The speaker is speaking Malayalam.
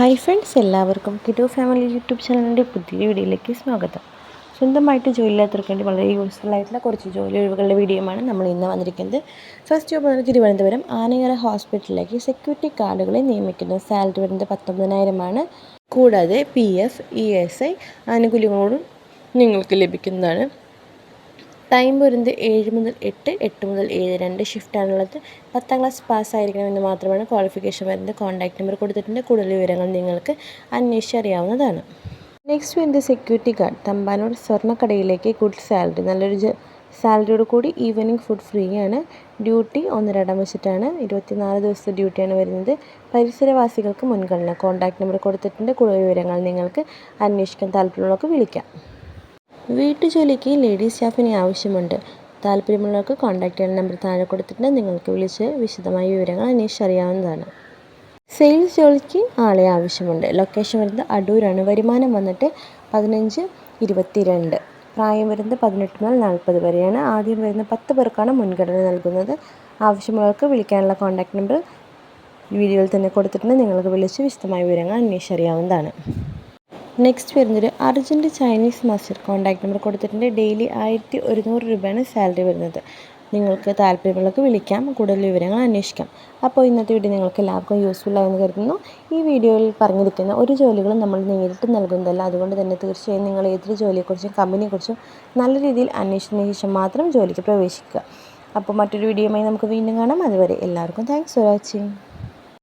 ഹായ് ഫ്രണ്ട്സ് എല്ലാവർക്കും കിറ്റു ഫാമിലി യൂട്യൂബ് ചാനലിന്റെ പുതിയ വീഡിയോയിലേക്ക് സ്വാഗതം. സ്വന്തമായിട്ട് ജോലിയില്ലാത്തവർക്ക് വേണ്ടി വളരെ യൂസ്ഫുൾ ആയിട്ടുള്ള കുറച്ച് ജോലി ഒഴിവുകളുടെ വീഡിയോയാണ് നമ്മൾ ഇന്ന് വന്നിരിക്കുന്നത്. ഫസ്റ്റ് ജോബ് വന്നത് തിരുവനന്തപുരം ആനയറ ഹോസ്പിറ്റലിലേക്ക് സെക്യൂരിറ്റി കാർഡുകളെ നിയമിക്കുന്നു സാലറി വരുന്നത് പത്തൊമ്പതിനായിരമാണ്. കൂടാതെ P F E S I ആനുകൂല്യങ്ങളോടും നിങ്ങൾക്ക് ലഭിക്കുന്നതാണ്. ടൈം വരുന്നത് ഏഴ് മുതൽ എട്ട് എട്ട് മുതൽ ഏഴ് രണ്ട് ഷിഫ്റ്റാണുള്ളത് പത്താം ക്ലാസ് പാസ്സായിരിക്കണമെന്ന് മാത്രമാണ് ക്വാളിഫിക്കേഷൻ വരുന്നത്. കോൺടാക്ട് നമ്പർ കൊടുത്തിട്ടുണ്ട്. കൂടുതൽ വിവരങ്ങൾ നിങ്ങൾക്ക് അന്വേഷിച്ചറിയാവുന്നതാണ്. നെക്സ്റ്റ് വരുന്നത് സെക്യൂരിറ്റി ഗാർഡ് തമ്പാനൂർ സ്വർണക്കടയിലേക്ക് ഗുഡ് സാലറി നല്ലൊരു സാലറിയോട് കൂടി ഈവനിങ് ഫുഡ് ഫ്രീ ആണ്. ഡ്യൂട്ടി ഒന്നരടം വെച്ചിട്ടാണ്. ഇരുപത്തിനാല് ദിവസത്തെ ഡ്യൂട്ടിയാണ് വരുന്നത്. പരിസരവാസികൾക്ക് മുൻഗണന. കോൺടാക്ട് നമ്പർ കൊടുത്തിട്ടുണ്ട്. കൂടുതൽ വിവരങ്ങൾ നിങ്ങൾക്ക് അന്വേഷിക്കാൻ താല്പര്യമുള്ളവർക്ക് വിളിക്കാം. വീട്ടുജോലിക്ക് ലേഡീസ് സ്റ്റാഫിനെ ആവശ്യമുണ്ട്. താല്പര്യമുള്ളവർക്ക് കോൺടാക്ട് ചെയ്യുന്ന നമ്പർ താഴെ കൊടുത്തിട്ടുണ്ട്. നിങ്ങൾക്ക് വിളിച്ച് വിശദമായ വിവരങ്ങൾ അന്വേഷിച്ചറിയാവുന്നതാണ് സെയിൽസ് ജോലിക്ക് ആളെ ആവശ്യമുണ്ട്. ലൊക്കേഷൻ വരുന്നത് അടൂരാണ്. വരുമാനം വന്നിട്ട് പതിനഞ്ച് ഇരുപത്തിരണ്ട്. പ്രായം വരുന്നത് പതിനെട്ട് മുതൽ നാൽപ്പത് വരെയാണ്. ആദ്യം വരുന്ന പത്ത് പേർക്കാണ് മുൻഗണന നൽകുന്നത്. ആവശ്യമുള്ളവർക്ക് വിളിക്കാനുള്ള കോൺടാക്ട് നമ്പർ വീഡിയോയിൽ തന്നെ കൊടുത്തിട്ടുണ്ട്. നിങ്ങൾക്ക് വിളിച്ച് വിശദമായ വിവരങ്ങൾ അന്വേഷിച്ചറിയാവുന്നതാണ് നെക്സ്റ്റ് വരുന്നത് urgent Chinese master contact number കൊടുത്തിട്ടുണ്ട്. ഡെയിലി ആയിരത്തി ഒരുന്നൂറ് രൂപയാണ് സാലറി വരുന്നത്. നിങ്ങൾക്ക് താല്പര്യമുള്ളവർക്ക് വിളിക്കാം. കൂടുതൽ വിവരങ്ങൾ അന്വേഷിക്കാം. അപ്പോൾ ഇന്നത്തെ വീഡിയോ നിങ്ങൾക്ക് എല്ലാവർക്കും യൂസ്ഫുൾ ആയെന്ന് കരുതുന്നു. ഈ വീഡിയോയിൽ പറഞ്ഞിരിക്കുന്ന ഒരു ജോലികളും നമ്മൾ നേരിട്ട് നൽകുന്നതല്ല. അതുകൊണ്ട് തന്നെ തീർച്ചയായും നിങ്ങൾ ഏതൊരു ജോലിയെക്കുറിച്ചും കമ്പനിയെക്കുറിച്ചും നല്ല രീതിയിൽ അന്വേഷിച്ചതിന് ശേഷം മാത്രം ജോലിക്ക് പ്രവേശിക്കുക. അപ്പോൾ മറ്റൊരു വീഡിയോയുമായി നമുക്ക് വീണ്ടും കാണാം. അതുവരെ എല്ലാവർക്കും താങ്ക്സ് ഫോർ വാച്ചിങ്